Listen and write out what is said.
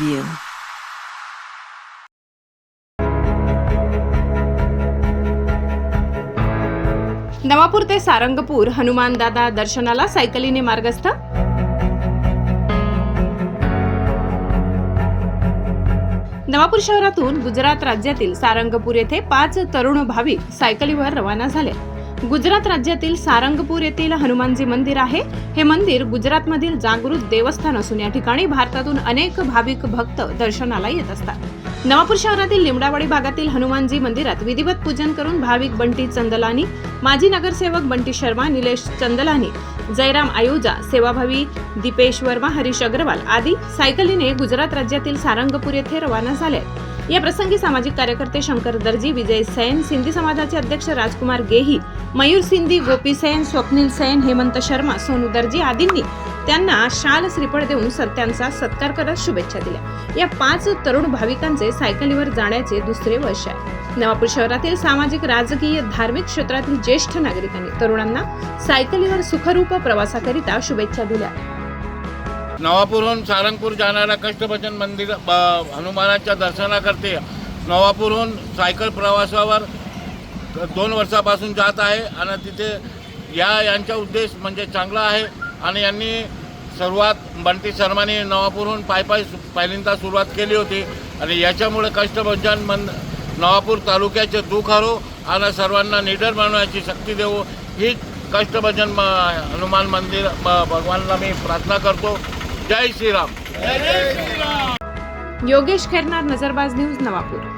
you. Navapur ते सारंगपूर हनुमानदादा दर्शनाला सायकलीने मार्गस्थ नवापूर शहरातून गुजरात राज्यातील सारंगपूर येथे पाच तरुण भाविक सायकलीवर रवाना झाले गुजरात राज्यातील सारंगपूर येथील हनुमानजी मंदिर आहे. हे मंदिर गुजरातमधील जागृत देवस्थान असून या ठिकाणी भारतातून अनेक भाविक भक्त दर्शनाला येत असतात. नवापूर शहरातील लिमडावाडी भागातील हनुमानजी मंदिरात विधिवत पूजन करून भाविक बंटी चंदलानी माजी नगरसेवक बंटी शर्मा निलेश चंदलानी जयराम आयुजा सेवाभावी दीपेश वर्मा हरीश अग्रवाल आदी सायकलीने गुजरात राज्यातील सारंगपूर येथे रवाना झाले या प्रसंगी सामाजिक कार्यकर्ते शंकर दर्जी विजय सैन सिंधी समाजाचे अध्यक्ष राजकुमार गेही मयूर सिंधी गोपी सैन स्वप्नील सैन हेमंत शर्मा सोनू दर्जी आदींनी त्यांना शाल श्रीफळ देऊन त्यांचा सत्कार करत शुभेच्छा दिल्या. या पाच तरुण भाविकांचे सायकलीवर जाण्याचे दुसरे वर्ष आहे. नवापूर शहरातील सामाजिक राजकीय धार्मिक क्षेत्रातील ज्येष्ठ नागरिकांनी तरुणांना सायकलीवर सुखरूप प्रवासाकरिता शुभेच्छा दिल्या. नवापूरहून सारंगपूर जाणाऱ्या कष्टभजन मंदिर ब- हनुमानाच्या दर्शनाकरते नवापूरहून सायकल प्रवासावर दोन वर्षापासून जात आहे आणि तिथे या यांचा उद्देश म्हणजे चांगला आहे. आणि यांनी सुरुवात बंटी शर्माने नवापूरहून पाय पाय सु- पहिल्यांदा सुरुवात केली होती. आणि याच्यामुळे कष्टभंजन मन नवापूर तालुक्याचे दुःख हरो आणि सर्वांना निडर बनवण्याची शक्ती देऊ. ही कष्टभजन म हनुमान मंदिर भगवानला मी प्रार्थना करतो. जय श्रीराम. योगेश खैरनार नजरबाज न्यूज नवापूर.